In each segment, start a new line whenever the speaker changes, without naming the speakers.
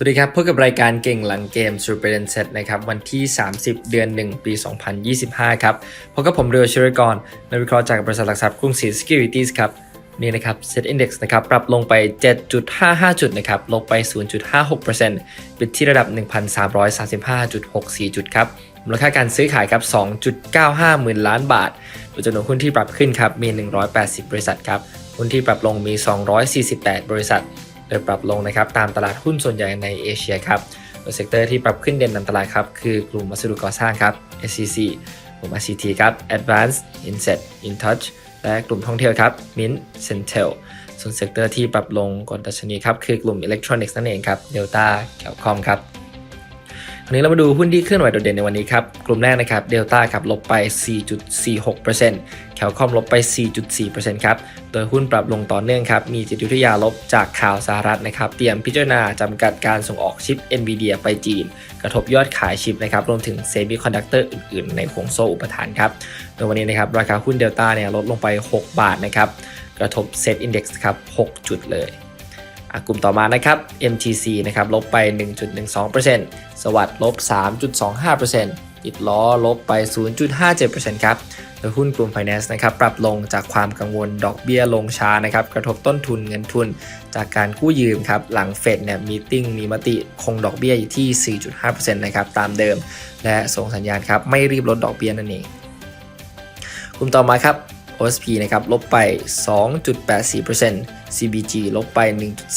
สวัสดีครับพบกับรายการเก่งหลังเกม Super e n Set นะครับวันที่ 30 เดือน 1 ปี 2025 ครับพบกับผมเรือชิรกรนักวิเคราะห์จากบริษัทหลักทรัพย์กรุงศรี Securities ครับนี่นะครับ Set Index นะครับปรับลงไป 7.55 จุดนะครับลบไป 0.56%ปิดที่ระดับ 1,335.64 จุดครับมูลค่าการซื้อขายครับ 2.95 หมื่นล้านบาทโดยจำนวนหุ้นที่ปรับขึ้นครับมี 180 บริษัทครับหุ้นที่ปรับลงมี 248 บริษัท โดยปรับลงนะครับตามตลาดหุ้นส่วนใหญ่ในเอเชียครับโดยเซกเตอร์ที่ปรับขึ้นเด่นนำตลาดครับคือกลุ่มวัสดุก่อสร้างครับ SCC กลุ่ม R C T ครับ Advanced Inset InTouch และกลุ่มท่องเที่ยวครับ Mint Centel ส่วนเซกเตอร์ที่ปรับลงก่อนดัชนีครับคือกลุ่มอิเล็กทรอนิกส์นั่นเองครับ Delta c a l c o m ครับ วันนี้เรามาดูหุ้นที่เคลื่อนไหวโดดเด่นในวันนี้ครับ กลุ่มแรกนะครับเดลต้าครับลบไป 4.46%แคลคอมลบไป 4.4%ครับ โดยหุ้นปรับลงต่อเนื่องครับ มีจิตวิทยาลบจากข่าวสหรัฐนะครับ เตรียมพิจารณาจำกัดการส่งออกชิป NVIDIA ไปจีน กระทบยอดขายชิปนะครับ รวมถึงเซมิคอนดักเตอร์อื่นๆ ในห่วงโซ่อุปทานครับ โดยวันนี้นะครับราคาหุ้นเดลต้าเนี่ยลดลงไป 6 บาทนะครับ กระทบเซ็ตอินดี x ครับ 6 จุดเลยอะกลุ่มต่อมานะครับ MTC นะครับลบไป 1.12% สวัสด์ลบ 3.25%ติดล้อลบไป 0.57%ครับโดยหุ้นกลุ่ม Finance นะครับปรับลงจากความกังวลดอกเบี้ยลงช้านะครับกระทบต้นทุนเงินทุน จากการกู้ยืมครับหลังเฟดเนี่ยมีติ้งมีมติคงดอกเบี้ยอยู่ที่ 4.5%นะครับตามเดิม และส่งสัญญาณครับไม่รีบลดดอกเบี้ยนั่นเองกลุ่มต่อมาครับ OSP นะครับลบไป 2.84% CBG ลบไป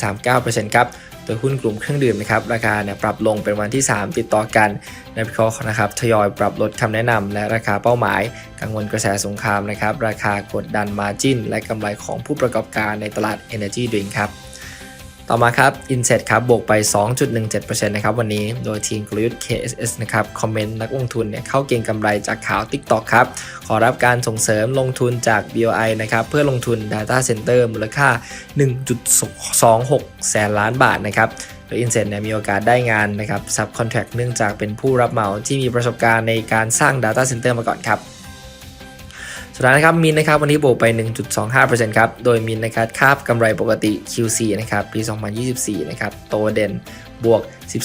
1.39%ครับโดยหุ้นกลุ่มเครื่องดื่มนะครับราคาเนี่ยปรับลงเป็นวันที่ 3 ติดต่อกันนักวิเคราะห์นะครับทยอยปรับลดคำแนะนำและราคาเป้าหมาย กังวลกระแสสงครามนะครับราคากดดันมาจินและกำไรของผู้ประกอบการในตลาด Energy Drink ครับ ต่อมาครับ Inset ครับบวกไป 2.17%นะครับวันนี้โดยทีมกลยุทธ์ KSS นะครับคอมเมนต์นักลงทุนเนี่ยเข้าเก็งกำไรจากข่าว TikTok ครับ ขอรับการส่งเสริมลงทุนจาก BOI นะครับเพื่อลงทุน Data Center มูลค่า 1.26 แสนล้านบาทนะครับโดย Inset เนี่ยมีโอกาสได้งานนะครับ Subcontract เนื่องจากเป็นผู้รับเหมาที่มีประสบการณ์ในการสร้าง Data Center มาก่อนครับ สุดท้ายนะครับมินนะครับวันนี้บวกไป 1.25%ครับ โดยมินนะครับคาบกำไรปกติ Q4 นะครับปี 2024 นะครับโตเด่นบวก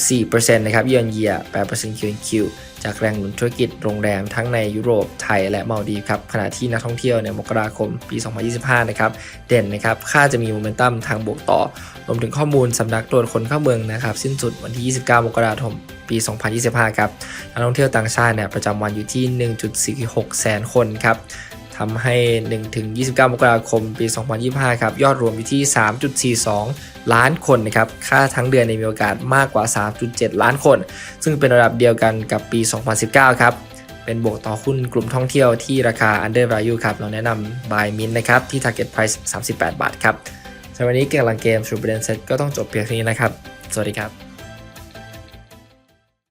14%นะครับเยือนเยีย8% Q&Q จากแรงหนุนธุรกิจโรงแรมทั้งในยุโรปไทยและมาดีครับขณะที่นักท่องเที่ยวในมกราคมปี 2025 นะครับเด่นนะครับค่าจะมีโมเมนตัมทางบวกต่อ รวมถึงข้อมูลสำนักตรวจคนเข้าเมืองนะครับสิ้นสุดวันที่ 29 มกราคมปี 2025 ครับนักท่องเที่ยวต่างชาติเนี่ยประจำวันอยู่ที่ 1.46 แสนคนครับ ทำให้ 1-29 มกราคม ปี 2025 ครับ ยอดรวมอยู่ที่ 3.42 ล้านคนนะครับ ค่าทั้งเดือนในมีโอกาสมากกว่า 3.7 ล้านคน ซึ่งเป็นระดับเดียวกันกับปี 2019 ครับ เป็นบวกต่อหุ้นกลุ่มท่องเที่ยวที่ราคา under value ครับ เราแนะนำ buy min นะครับ ที่ target price 38 บาทครับสำหรับวันนี้เกี่ยวกับเกม Super Set ก็ต้องจบเพียงเท่านี้นะครับ สวัสดีครับ